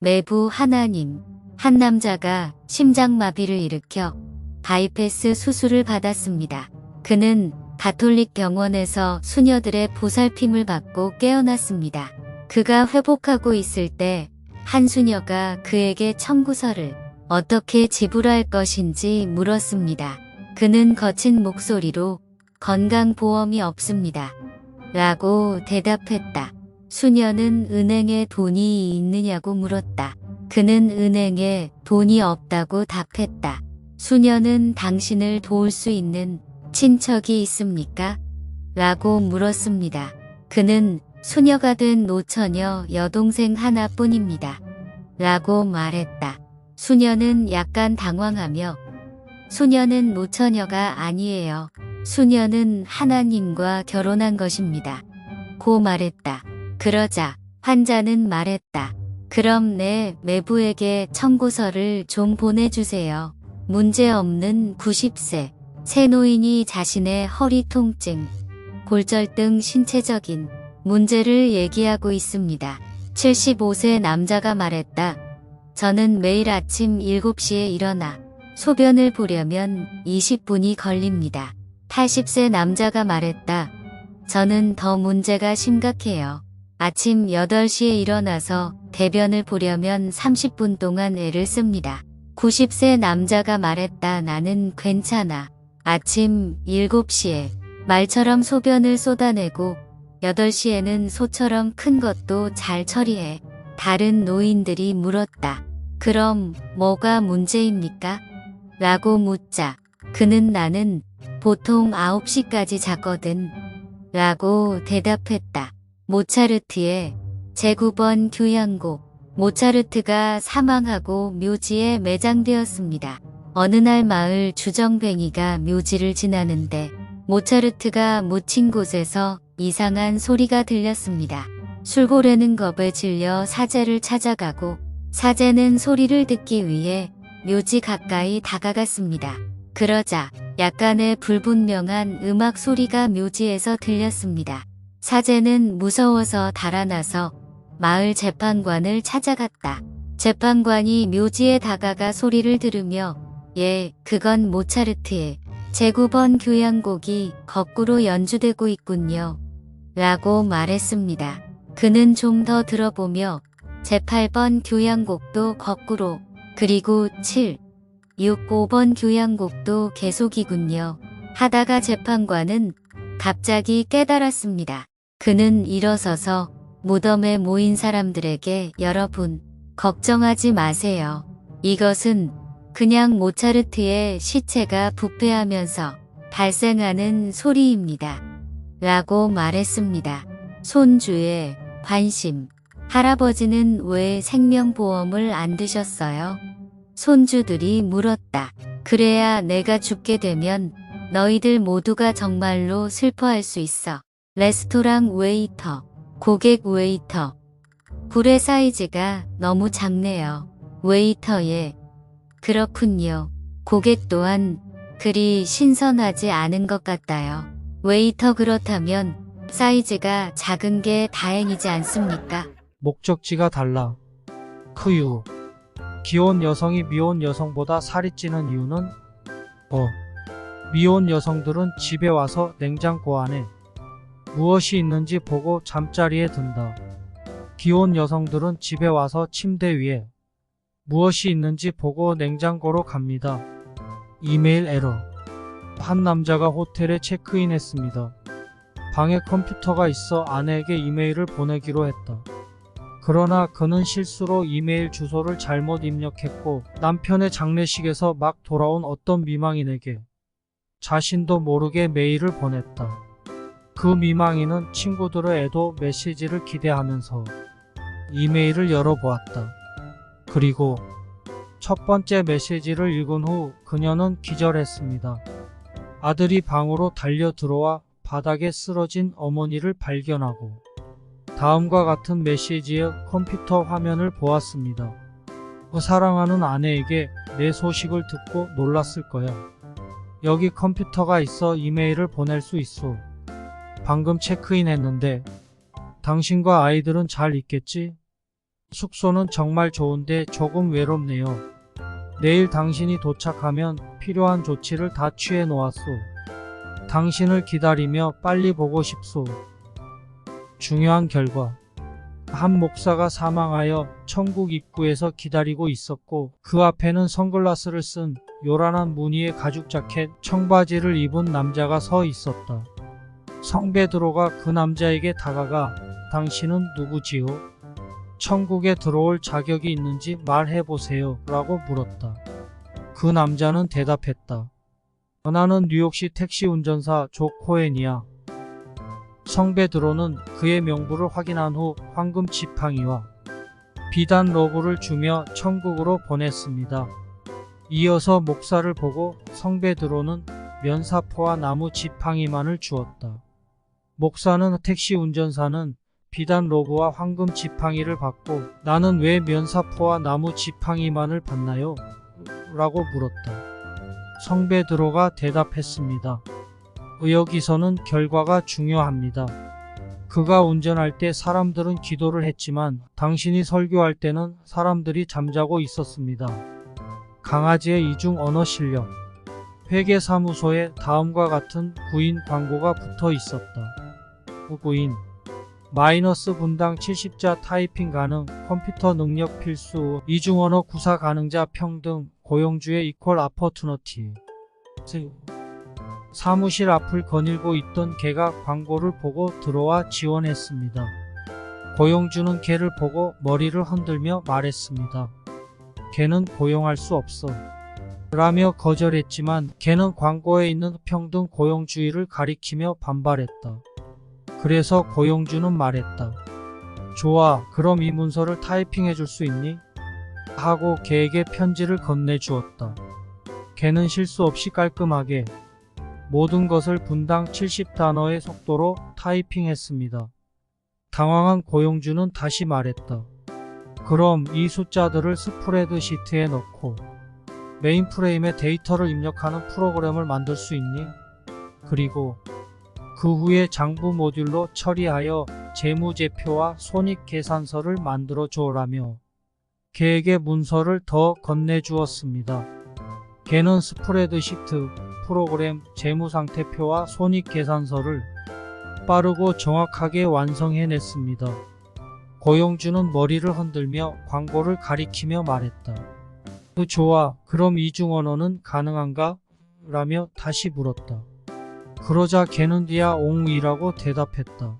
매부 하나님, 한 남자가 심장마비를 일으켜 바이패스 수술을 받았습니다. 그는 가톨릭 병원에서 수녀들의 보살핌을 받고 깨어났습니다. 그가 회복하고 있을 때 한 수녀가 그에게 청구서를 어떻게 지불할 것인지 물었습니다. 그는 거친 목소리로 건강보험이 없습니다. 라고 대답했다. 수녀는 은행에 돈이 있느냐고 물었다. 그는 은행에 돈이 없다고 답했다. 수녀는 당신을 도울 수 있는 친척이 있습니까? 라고 물었습니다. 그는 수녀가 된 노처녀 여동생 하나뿐입니다. 라고 말했다. 수녀는 약간 당황하며 수녀는 노처녀가 아니에요. 수녀는 하나님과 결혼한 것입니다. 고 말했다. 그러자 환자는 말했다. 그럼 내 매부에게 청구서를 좀 보내주세요. 문제없는 90세 새 노인이 자신의 허리 통증, 골절 등 신체적인 문제를 얘기하고 있습니다. 75세 남자가 말했다. 저는 매일 아침 7시에 일어나 소변을 보려면 20분이 걸립니다. 80세 남자가 말했다. 저는 더 문제가 심각해요. 아침 8시에 일어나서 대변을 보려면 30분 동안 애를 씁니다. 90세 남자가 말했다. 나는 괜찮아. 아침 7시에 말처럼 소변을 쏟아내고 8시에는 소처럼 큰 것도 잘 처리해. 다른 노인들이 물었다. 그럼 뭐가 문제입니까? 라고 묻자 그는 나는 보통 9시까지 잤거든. 라고 대답했다. 모차르트의 제9번 교향곡 모차르트가 사망하고 묘지에 매장되었습니다. 어느 날 마을 주정뱅이가 묘지를 지나는데 모차르트가 묻힌 곳에서 이상한 소리가 들렸습니다. 술고래는 겁에 질려 사제를 찾아가고 사제는 소리를 듣기 위해 묘지 가까이 다가갔습니다. 그러자 약간의 불분명한 음악 소리가 묘지에서 들렸습니다. 사제는 무서워서 달아나서 마을 재판관을 찾아갔다. 재판관이 묘지에 다가가 소리를 들으며 예, 그건 모차르트의 제9번 교향곡이 거꾸로 연주되고 있군요. 라고 말했습니다. 그는 좀 더 들어보며 제8번 교향곡도 거꾸로 그리고 7, 6, 5번 교향곡도 계속이군요. 하다가 재판관은 갑자기 깨달았습니다. 그는 일어서서 무덤에 모인 사람들에게 여러분, 걱정하지 마세요. 이것은 그냥 모차르트의 시체가 부패하면서 발생하는 소리입니다. 라고 말했습니다. 손주의 관심. 할아버지는 왜 생명보험을 안 드셨어요? 손주들이 물었다. 그래야 내가 죽게 되면 너희들 모두가 정말로 슬퍼할 수 있어. 레스토랑 웨이터, 고객 웨이터. 불의 사이즈가 너무 작네요. 웨이터에. 그렇군요. 고객 또한 그리 신선하지 않은 것 같아요. 웨이터 그렇다면 사이즈가 작은 게 다행이지 않습니까? 목적지가 달라. 그 이유. 기혼 여성이 미혼 여성보다 살이 찌는 이유는 어. 미혼 여성들은 집에 와서 냉장고 안에 무엇이 있는지 보고 잠자리에 든다. 기혼 여성들은 집에 와서 침대 위에 무엇이 있는지 보고 냉장고로 갑니다. 이메일 에러. 한 남자가 호텔에 체크인했습니다. 방에 컴퓨터가 있어 아내에게 이메일을 보내기로 했다. 그러나 그는 실수로 이메일 주소를 잘못 입력했고 남편의 장례식에서 막 돌아온 어떤 미망인에게 자신도 모르게 메일을 보냈다. 그 미망인은 친구들의 애도 메시지를 기대하면서 이메일을 열어보았다. 그리고 첫 번째 메시지를 읽은 후 그녀는 기절했습니다. 아들이 방으로 달려 들어와 바닥에 쓰러진 어머니를 발견하고 다음과 같은 메시지의 컴퓨터 화면을 보았습니다. 그 사랑하는 아내에게 내 소식을 듣고 놀랐을 거야. 여기 컴퓨터가 있어 이메일을 보낼 수 있어. 방금 체크인 했는데 당신과 아이들은 잘 있겠지? 숙소는 정말 좋은데 조금 외롭네요. 내일 당신이 도착하면 필요한 조치를 다 취해 놓았소. 당신을 기다리며 빨리 보고 싶소. 중요한 결과. 한 목사가 사망하여 천국 입구에서 기다리고 있었고 그 앞에는 선글라스를 쓴 요란한 무늬의 가죽 자켓, 청바지를 입은 남자가 서 있었다. 성베드로가 그 남자에게 다가가 당신은 누구지요? 천국에 들어올 자격이 있는지 말해보세요. 라고 물었다. 그 남자는 대답했다. 나는 뉴욕시 택시 운전사 조 코엔이야. 성베드로는 그의 명부를 확인한 후 황금 지팡이와 비단 로브를 주며 천국으로 보냈습니다. 이어서 목사를 보고 성베드로는 면사포와 나무 지팡이만을 주었다. 목사는 택시 운전사는 비단 로브와 황금 지팡이를 받고 나는 왜 면사포와 나무 지팡이만을 받나요? 라고 물었다. 성베드로가 대답했습니다. 여기서는 결과가 중요합니다. 그가 운전할 때 사람들은 기도를 했지만 당신이 설교할 때는 사람들이 잠자고 있었습니다. 강아지의 이중 언어 실력. 회계사무소에 다음과 같은 구인 광고가 붙어 있었다. 구인. 마이너스 분당 70자 타이핑 가능, 컴퓨터 능력 필수, 이중언어 구사 가능자 평등, 고용주의 이퀄 아퍼투너티. 사무실 앞을 거닐고 있던 개가 광고를 보고 들어와 지원했습니다. 고용주는 개를 보고 머리를 흔들며 말했습니다. 개는 고용할 수 없어. 라며 거절했지만 개는 광고에 있는 평등 고용주의를 가리키며 반발했다. 그래서 고용주는 말했다. 좋아, 그럼 이 문서를 타이핑해 줄 수 있니? 하고 개에게 편지를 건네주었다. 개는 실수 없이 깔끔하게 모든 것을 분당 70단어의 속도로 타이핑했습니다. 당황한 고용주는 다시 말했다. 그럼 이 숫자들을 스프레드 시트에 넣고 메인 프레임에 데이터를 입력하는 프로그램을 만들 수 있니? 그리고 그 후에 장부 모듈로 처리하여 재무제표와 손익계산서를 만들어 줘라며 개에게 문서를 더 건네주었습니다. 개는 스프레드시트 프로그램 재무상태표와 손익계산서를 빠르고 정확하게 완성해냈습니다. 고용주는 머리를 흔들며 광고를 가리키며 말했다. 그 좋아, 그럼 이중언어는 가능한가? 라며 다시 물었다. 그러자 개는 디아 옹이라고 대답했다.